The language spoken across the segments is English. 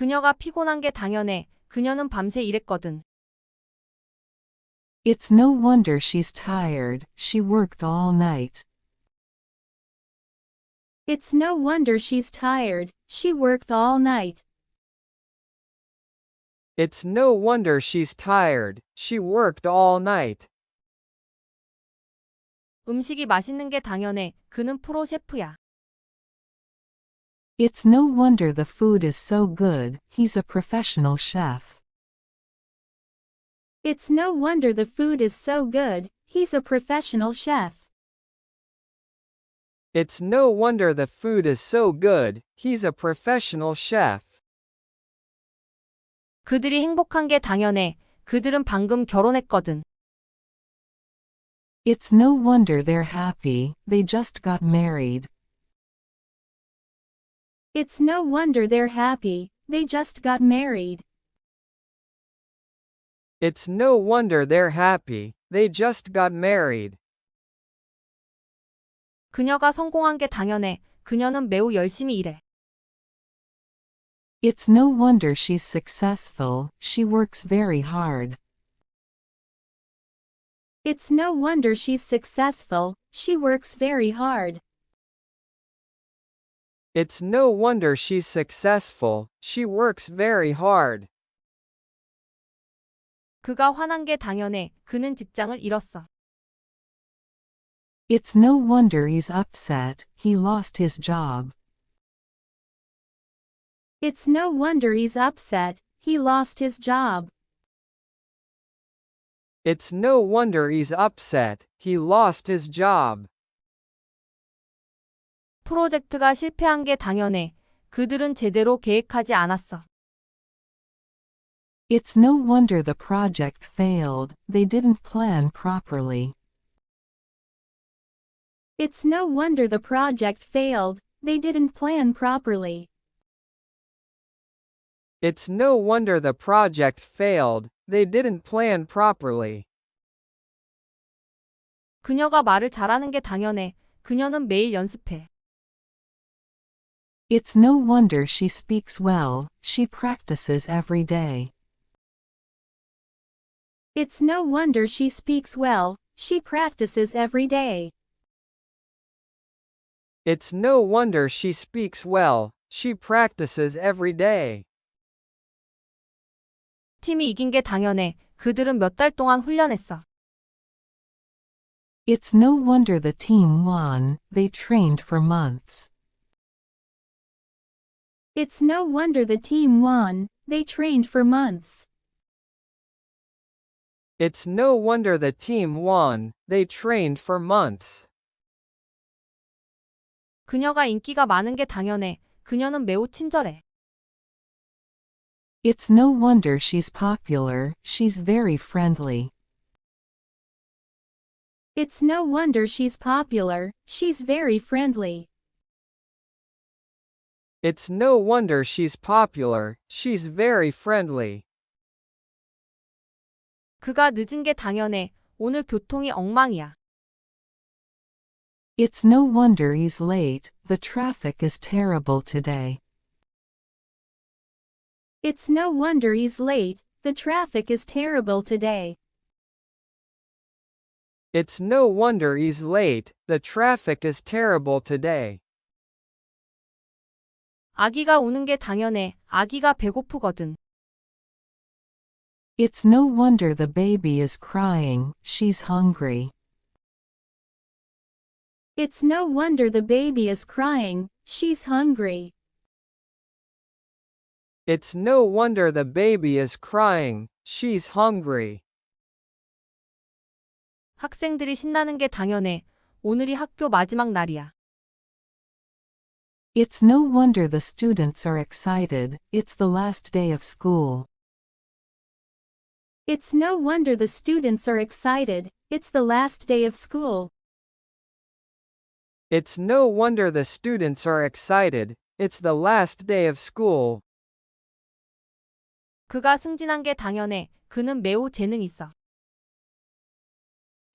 그녀가 피곤한 게 당연해. 그녀는 밤새 일했거든. It's no wonder she's tired, she worked all night. It's no wonder she's tired, she worked all night. It's no wonder she's tired, she worked all night. 음식이 맛있는 게 당연해. 그는 프로 셰프야. It's no wonder the food is so good, he's a professional chef. It's no wonder the food is so good, he's a professional chef. It's no wonder the food is so good, he's a professional chef. 그들이 행복한 게 당연해. 그들은 방금 결혼했거든. It's no wonder they're happy, they just got married. It's no wonder they're happy, they just got married. It's no wonder they're happy, they just got married. 그녀가 성공한 게 당연해. 그녀는 매우 열심히 일해. It's no wonder she's successful, she works very hard. It's no wonder she's successful, she works very hard. It's no wonder she's successful, she works very hard. 그가 화난 게 당연해. 그는 직장을 잃었어. It's no wonder he's upset, he lost his job. It's no wonder he's upset, he lost his job. It's no wonder he's upset, he lost his job. 프로젝트가 실패한 게 당연해. 그들은 제대로 계획하지 않았어. It's no wonder the project failed, they didn't plan properly. It's no wonder the project failed, they didn't plan properly. It's no wonder the project failed, they didn't plan properly. 그녀가 말을 잘하는 게 당연해. 그녀는 매일 연습해. It's no wonder she speaks well, she practices every day. It's no wonder she speaks well, she practices every day. It's no wonder she speaks well, she practices every day. 팀이 이긴 게 당연해. 그들은 몇 달 동안 훈련했어. It's no wonder the team won, they trained for months. It's no wonder the team won, they trained for months. It's no wonder the team won, they trained for months. 그녀가 인기가 많은 게 당연해. 그녀는 매우 친절해. It's no wonder she's popular, she's very friendly. It's no wonder she's popular, she's very friendly. It's no wonder she's popular, she's very friendly. 그가 늦은 게 당연해. 오늘 교통이 엉망이야. It's no wonder he's late, the traffic is terrible today. It's no wonder he's late, the traffic is terrible today. It's no wonder he's late, the traffic is terrible today. 아기가 우는 게 당연해. 아기가 배고프거든. It's no wonder the baby is crying, she's hungry. It's no wonder the baby is crying, she's hungry. It's no wonder the baby is crying, she's hungry. 학생들이 신나는 게 당연해. 오늘이 학교 마지막 날이야. It's no wonder the students are excited, it's the last day of school. It's no wonder the students are excited, it's the last day of school. It's no wonder the students are excited, it's the last day of school. 그가 승진한 게 당연해. 그는 매우 재능 있어.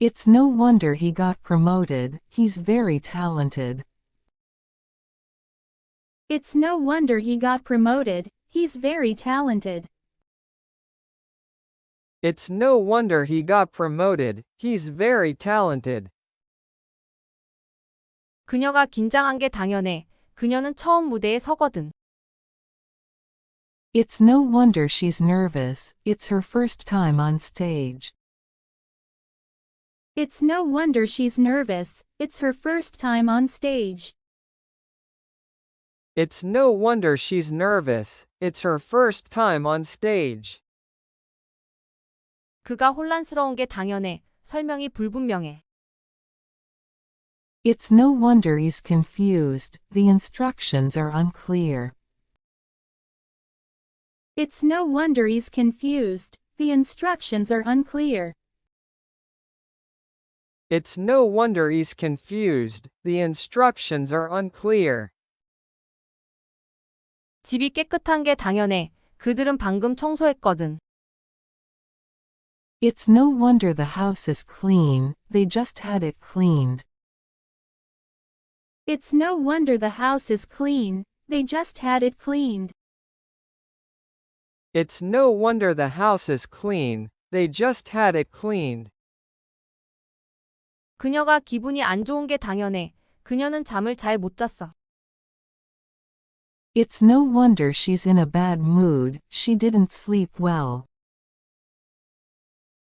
It's no wonder he got promoted, he's very talented. It's no wonder he got promoted, he's very talented. It's no wonder he got promoted, he's very talented. 그녀가 긴장한 게 당연해. 그녀는 처음 무대에 서거든. It's no wonder she's nervous, it's her first time on stage. It's no wonder she's nervous, it's her first time on stage. It's no wonder she's nervous, it's her first time on stage. 그가 혼란스러운 게 당연해. 설명이 불분명해. It's no wonder he's confused, the instructions are unclear. It's no wonder he's confused, the instructions are unclear. It's no wonder he's confused, the instructions are unclear. 집이 깨끗한 게 당연해. 그들은 방금 청소했거든. It's no wonder the house is clean, they just had it cleaned. It's no wonder the house is clean, they just had it cleaned. It's no wonder the house is clean, they just had it cleaned. 그녀가 기분이 안 좋은 게 당연해. 그녀는 잠을 잘 못 잤어. It's no wonder she's in a bad mood, she didn't sleep well.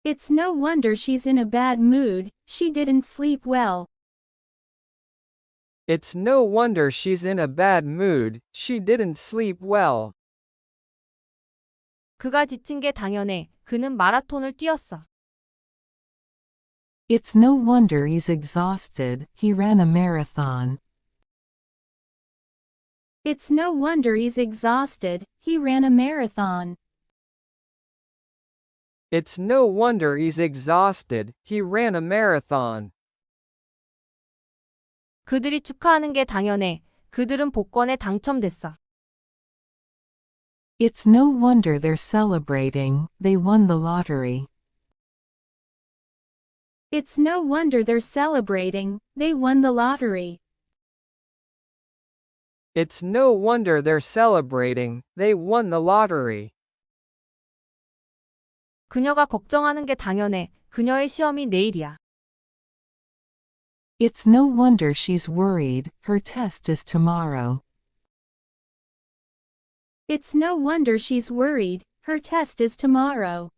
It's no wonder she's in a bad mood, she didn't sleep well. It's no wonder she's in a bad mood, she didn't sleep well. 그가 지친 게 당연해. 그는 마라톤을 뛰었어. It's no wonder he's exhausted, he ran a marathon. It's no wonder he's exhausted, he ran a marathon. It's no wonder he's exhausted, he ran a marathon. 그들이 축하하는 게 당연해. 그들은 복권에 당첨됐어. It's no wonder they're celebrating, they won the lottery. It's no wonder they're celebrating, they won the lottery. It's no wonder they're celebrating, they won the lottery. 그녀가 걱정하는 게 당연해. 그녀의 시험이 내일이야. It's no wonder she's worried, her test is tomorrow. It's no wonder she's worried, her test is tomorrow.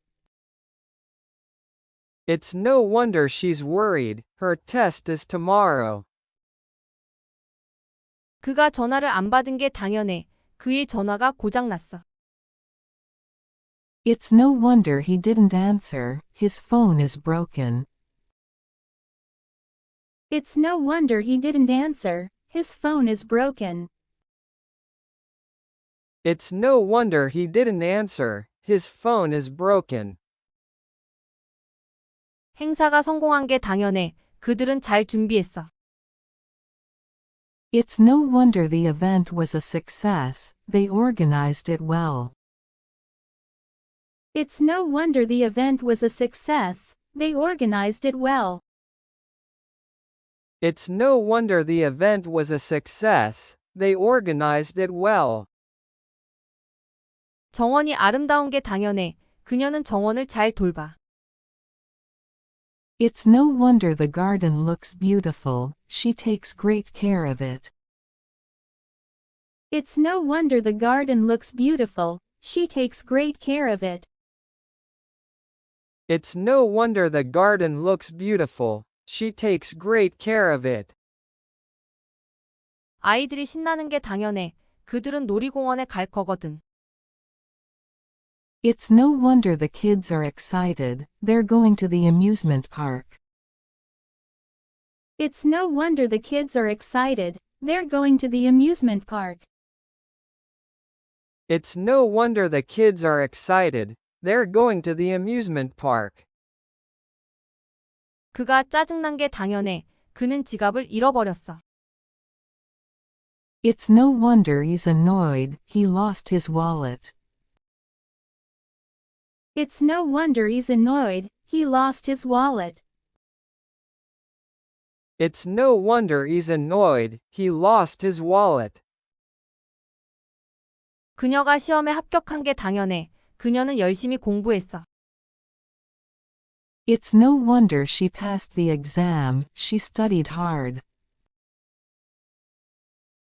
It's no wonder she's worried, her test is tomorrow. 그가 전화를 안 받은 게 당연해. 그의 전화가 고장 났어. It's no wonder he didn't answer, his phone is broken. It's no wonder he didn't answer, his phone is broken. It's no wonder he didn't answer, his phone is broken. 행사가 성공한 게 당연해. 그들은 잘 준비했어. It's no wonder the event was a success, they organized it well. It's no wonder the event was a success, they organized it well. It's no wonder the event was a success, they organized it well. 정원이 아름다운 게 당연해. 그녀는 정원을 잘 돌봐. It's no wonder the garden looks beautiful, she takes great care of it. It's no wonder the garden looks beautiful, she takes great care of it. It's no wonder the garden looks beautiful, she takes great care of it. 아이들이 신나는 게 당연해. 그들은 놀이공원에 갈 거거든. It's no wonder the kids are excited, they're going to the amusement park. It's no wonder the kids are excited, they're going to the amusement park. It's no wonder the kids are excited, they're going to the amusement park. 그가 짜증난 게 당연해. 그는 지갑을 잃어버렸어. It's no wonder he's annoyed, he lost his wallet. It's no wonder he's annoyed, he lost his wallet. It's no wonder he's annoyed, he lost his wallet. 그녀가 시험에 합격한 게 당연해. 그녀는 열심히 공부했어. It's no wonder she passed the exam, she studied hard.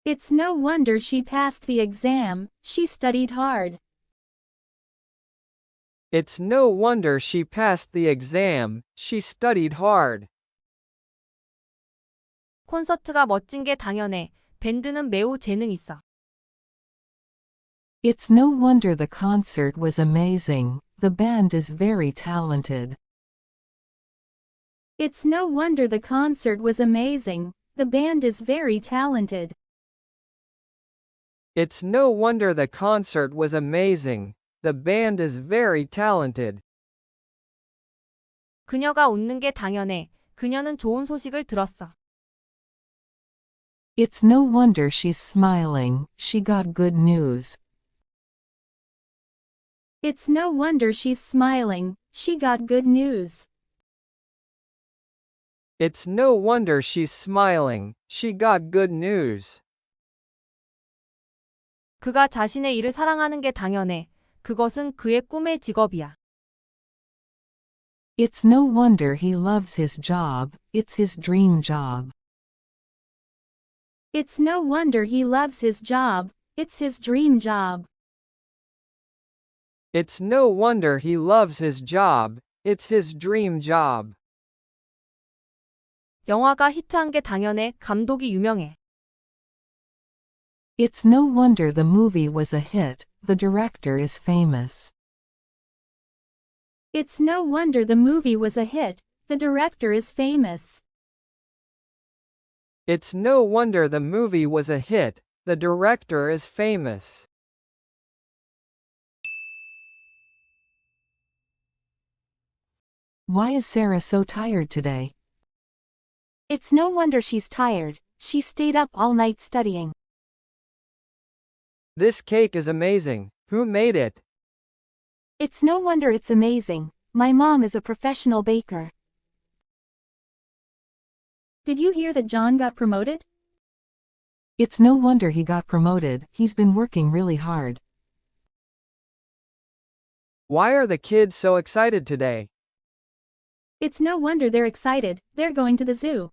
It's no wonder she passed the exam, she studied hard. It's no wonder she passed the exam, she studied hard. 콘서트가 멋진 게 당연해. 밴드는 매우 재능 있어. It's no wonder the concert was amazing, the band is very talented. It's no wonder the concert was amazing, the band is very talented. It's no wonder the concert was amazing, the band is very talented. 그녀가 웃는 게 당연해. 그녀는 좋은 소식을 들었어. It's no wonder she's smiling, she got good news. It's no wonder she's smiling, she got good news. It's no wonder she's smiling, she got good news. 그가 자신의 일을 사랑하는 게 당연해. 그것은 그의 꿈의 직업이야. It's no wonder he loves his job, it's his dream job. It's no wonder he loves his job, it's his dream job. It's no wonder he loves his job, it's his dream job. 영화가 히트한 게 당연해. 감독이 유명해. It's no wonder the movie was a hit, the director is famous. It's no wonder the movie was a hit, the director is famous. It's no wonder the movie was a hit, the director is famous. Why is Sarah so tired today? It's no wonder she's tired, she stayed up all night studying. This cake is amazing. Who made it? It's no wonder it's amazing, my mom is a professional baker. Did you hear that John got promoted? It's no wonder he got promoted, he's been working really hard. Why are the kids so excited today? It's no wonder they're excited, they're going to the zoo.